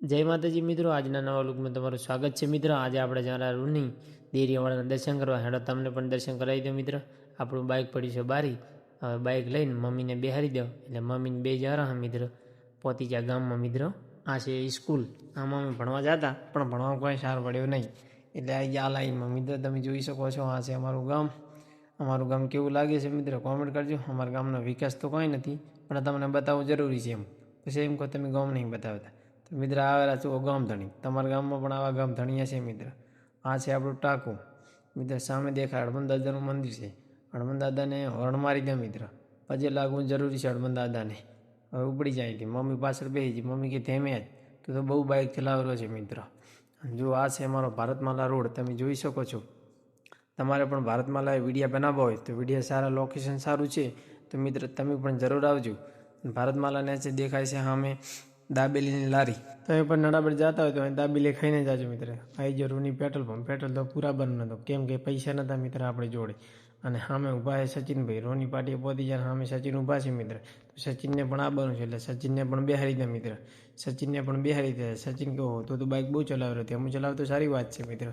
જય માતાજી મિત્રો, આજના નવા લુકમાં તમારું સ્વાગત છે મિત્રો. આજે આપણે જરા રૂની દેરીવાળાના દર્શન કરવા હેડો, તમને પણ દર્શન કરાવી દો મિત્ર. આપણું બાઇક પડ્યું છે બારી. હવે બાઇક લઈને મમ્મીને બેહારી દો એટલે મમ્મીને બે જરા હા મિત્ર. ગયા ગામમાં મિત્રો. આ છે સ્કૂલ. આમાં અમે ભણવા જતા, પણ ભણવા કોઈ સાર પડ્યો નહીં. એટલે આ લાઈનમાં મિત્ર, તમે જોઈ શકો છો, આ છે અમારું ગામ. અમારું ગામ કેવું લાગે છે મિત્ર? કોમેન્ટ કરજો. અમારા ગામનો વિકાસ તો કંઈ નથી, પણ તમને બતાવવું જરૂરી છે એમ. પછી એમ કહો, તમે ગામ નહીં બતાવતા. મિત્ર, આવેલા છો ગામધણી. તમારા ગામમાં પણ આવા ગામધણીયા છે મિત્ર. આ છે આપણું ટાંકું. મિત્ર, સામે દેખાય હનુમાન દાદાનું મંદિર છે. હનુમાન દાદાને હોર્ન મારી દે મિત્ર. પછી લાગવું જરૂરી છે હનુમાન દાદાને હવે ઉપડી જાય હતી મમ્મી પાછળ બેસી હતી મમ્મી કે ધેમે જ. તું તો બહુ બાઇક ચલાવેલો છે મિત્ર. જો આ છે અમારો ભારતમાલા રોડ, તમે જોઈ શકો છો. તમારે પણ ભારતમાલા વિડીયા બનાવવા હોય તો વિડીયા સારા લોકેશન સારું છે. તો મિત્ર, તમે પણ જરૂર આવજો. ભારતમાલાને જે દેખાય છે સામે દાબેલીની લારી. તમે પણ નડાબડ જતા હોય તો અહીં દાબેલી ખાઈને જાજો મિત્ર. આવી જો રૂની પેટ્રોલ પંપ. પેટ્રોલ તો પૂરા બંધ નતો. કેમ કે પૈસા નતા મિત્ર આપણે જોડે. અને સામે ઊભા છે સચિનભાઈ. રોની પાટીએ પહોંચી જાય સામે સચિન ઊભા છે મિત્ર. તો સચિનને પણ આ બનવું છે. એટલે સચિનને પણ બેહારી દે મિત્ર. સચિનને પણ બેહારી દે સચિન કહો તો તું બાઇક બહુ ચલાવ્યો હતી હું ચલાવતો સારી વાત છે મિત્ર.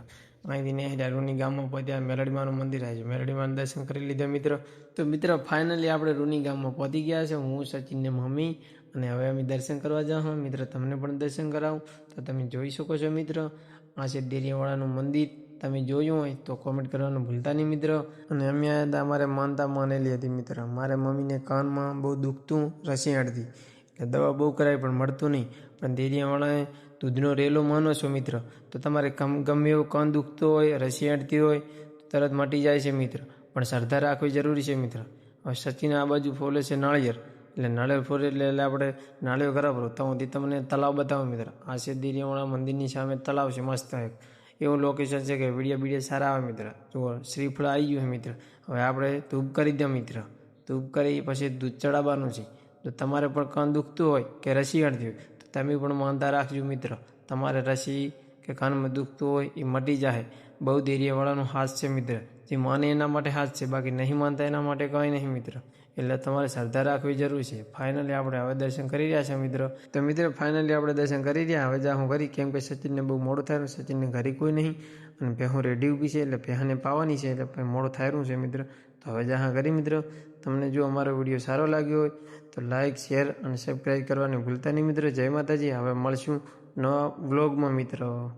અહીંથી ને રૂની ગામમાં પહોંચ્યા. મેલડીમાનું મંદિર આવે છે. મેલડીમાનું દર્શન કરી લીધા મિત્ર. તો મિત્ર, ફાઇનલી આપણે રૂની ગામમાં પહોંચી ગયા છે. હું, સચિનને મમ્મી અને હવે અમે દર્શન કરવા જાઉં મિત્ર તમને પણ દર્શન કરાવું. તો તમે જોઈ શકો છો મિત્ર, આ છે ડેરીયાવાળાનું મંદિર. તમે જોયું હોય તો કોમેન્ટ કરવાનું ભૂલતા નહીં મિત્ર. અને અમે હતા અમારે માનતા માનેલી હતી મિત્ર. મારે મમ્મીને કાનમાં બહુ દુખતું રસી અડધી એટલે દવા બહુ કરાવી પણ મળતું નહીં. પણ દેરીયાવાળાએ દૂધનો રેલો માનો છો મિત્ર, તો તમારે ગમે એવું કાન દુખતો હોય રસી અડતી હોય, તો તરત મટી જાય છે મિત્ર. પણ શ્રદ્ધા રાખવી જરૂરી છે મિત્ર. હવે સચિન આ બાજુ ફોલે છે નાળિયેર. એટલે નાળિયેર ફોર એટલે એટલે આપણે નાળિયો ખરાબ તો હું તમને તલાવ બતાવો મિત્ર. આ છે મંદિરની સામે તલાવ છે, મસ્ત એક. એવું લોકેશન છે કે વિડીયા બીડિયા સારા આવે મિત્ર. જુઓ, શ્રીફળ આવી ગયું છે મિત્ર. હવે આપણે ધૂપ કરી દે મિત્ર. ધૂપ કરી પછી દૂધ ચડાવવાનું છે. તો તમારે પણ કાન દુખતું હોય કે રસી અડતી હોય, તો તમે પણ માનતા રાખજો મિત્ર. તમારે રસી કે કાનમાં દુખતું હોય, એ મટી જાય બહુ દેરિયાવાળાનો હાથ છે મિત્ર. જે માને એના માટે હાથ છે, બાકી નહીં માનતા એના માટે કંઈ નહીં મિત્ર. એટલે તમારે શ્રદ્ધા રાખવી જરૂર છે. ફાઇનલી આપણે હવે દર્શન કરી રહ્યા છે મિત્રો. તો મિત્રો ફાઇનલી આપણે દર્શન કરી રહ્યા. હવે જા હું કરી કેમ કે સચિનને બહુ મોડું થાય સચિનને ઘરે કોઈ નહીં. અને પહેહું રેડી ઊભી છે, એટલે પહેને પાવાની છે, એટલે મોડું થાયરું છે મિત્ર. તો હવે જા કરી મિત્રો. તમને જો અમારો વીડિયો સારો લાગ્યો હોય, તો લાઇક શેર અને સબસ્ક્રાઈબ કરવાની ભૂલતા નહીં મિત્રો. જય માતાજી. હવે મળશું નવા વ્લોગમાં મિત્રો.